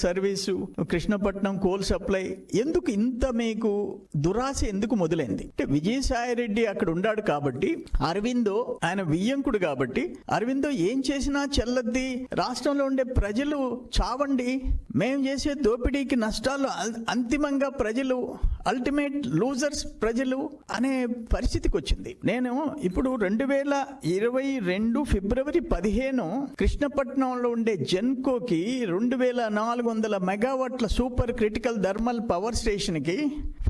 Service Krishnapatnam coal supply ఎందుకు ఇంత మీకు దురాశ ఎందుకు మొదలైంది? అంటే విజయసాయి రెడ్డి అక్కడ ఉన్నాడు కాబట్టి అరవిందో ఆయన వియ్యంకుడు కాబట్టి అరవిందో ఏం చేసినా చెల్లద్ది. రాష్ట్రంలో ఉండే ప్రజలు చావండి. మేము చేసే దోపిడీకి నష్టాలు అంతిమంగా ప్రజలు అల్టిమేట్ లూజర్స్ ప్రజలు అనే పరిస్థితికి వచ్చింది. నేను ఇప్పుడు రెండు వేల ఇరవై రెండు ఫిబ్రవరి పదిహేను కృష్ణపట్నంలో ఉండే జెన్కోకి రెండు వేల నాలుగు వందల మెగావాట్ల సూపర్ క్రిటికల్ థర్మల్ పవర్ స్టేషన్కి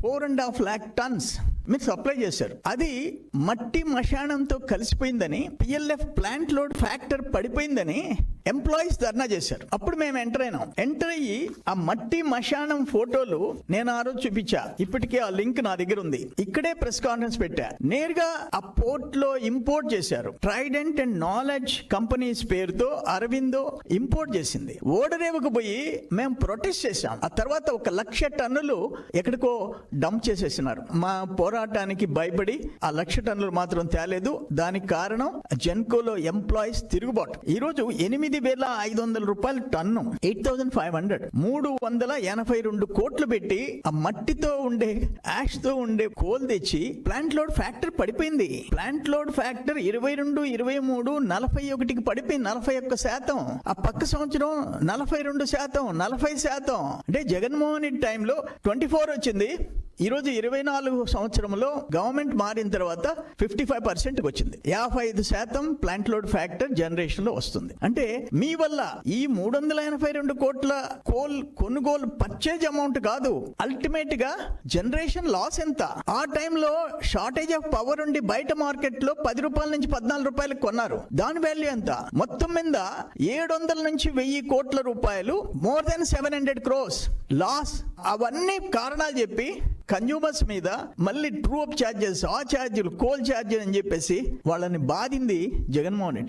four and half lakh tons మీరు సప్లై చేశారు. అది మట్టి మశానంతో కలిసిపోయిందని పిఎల్ఎఫ్ ప్లాంట్ లోడ్ ఫ్యాక్టర్ పడిపోయిందని ఎంప్లాయీస్ ధర్నా చేశారు. అప్పుడు మేము ఎంటర్ అయినాం. ఎంటర్ అయ్యి ఆ మట్టి మశానం ఫోటోలు నేను ఆ రోజు చూపించా. ఇప్పటికే ఆ లింక్ నా దగ్గర ఉంది. ఇక్కడే ప్రెస్ కాన్ఫరెన్స్ పెట్టా. నేరుగా ఆ పోర్ట్లో ఇంపోర్ట్ చేశారు. ట్రైడెంట్ అండ్ నాలెడ్జ్ కంపెనీస్ పేరుతో అరవిందో ఇంపోర్ట్ చేసింది. ఓడరేవుకు పోయి మేము ప్రొటెస్ట్ చేశాం. ఆ తర్వాత ఒక లక్ష టన్నులు ఎక్కడికో డంప్ చేసేసినారు. మా పోరాటానికి భయపడి ఆ లక్ష టన్నులు మాత్రం తేలేదు. దానికి కారణం జెన్కోలో ఎంప్లాయీస్ తిరుగుబాటు. ఈ రోజు ఎనిమిది వేల ఐదు వందల రూపాయలు ton eight thousand five hundred మూడు వందల ఎనభై రెండు కోట్లు పెట్టి ఆ మట్టితో ఉండే యాష్తో ఉండే కోల్ తెచ్చి ప్లాంట్ లోడ్ ఫ్యాక్టర్ పడిపోయింది. ప్లాంట్ లోడ్ ఫ్యాక్టర్ ఇరవై రెండు ఇరవై మూడు నలభై ఒకటికి పడిపోయింది. నలభై ఒక్క శాతం. ఆ పక్క సంవత్సరం నలభై రెండు శాతం నలభై శాతం. అంటే జగన్మోహన్ రెడ్డి టైంలో ట్వంటీ ఫోర్ వచ్చింది. ఈరోజు ఇరవై నాలుగు సంవత్సరంలో గవర్నమెంట్ మారిన తర్వాత ఫిఫ్టీ ఫైవ్ పర్సెంట్ వచ్చింది. యాభై ఐదు శాతం ప్లాంట్ లోడ్ ఫ్యాక్టర్ జనరేషన్లో వస్తుంది. అంటే మీ వల్ల ఈ మూడు వందల ఎనభై రెండు కోట్ల కోల్ కొనుగోలు పర్చేజ్ అమౌంట్ కాదు. అల్టిమేట్గా జనరేషన్ లాస్ ఎంత? ఆ టైంలో షార్టేజ్ ఆఫ్ పవర్ ఉండి బయట మార్కెట్లో పది రూపాయల నుంచి పద్నాలుగు రూపాయలకు కొన్నారు. దాని వాల్యూ ఎంత? మొత్తం మీద ఏడు వందల నుంచి వెయ్యి కోట్ల రూపాయలు more than seven hundred crores loss అవన్నీ కారణాలు చెప్పి కన్జ్యూమర్స్ మీద మళ్ళీ ట్రూ అప్ ఛార్జెస్ ఆ ఛార్జీలు కోల్ ఛార్జీలు అని చెప్పేసి వాళ్ళని బాధింది జగన్మోహన్ రెడ్డి.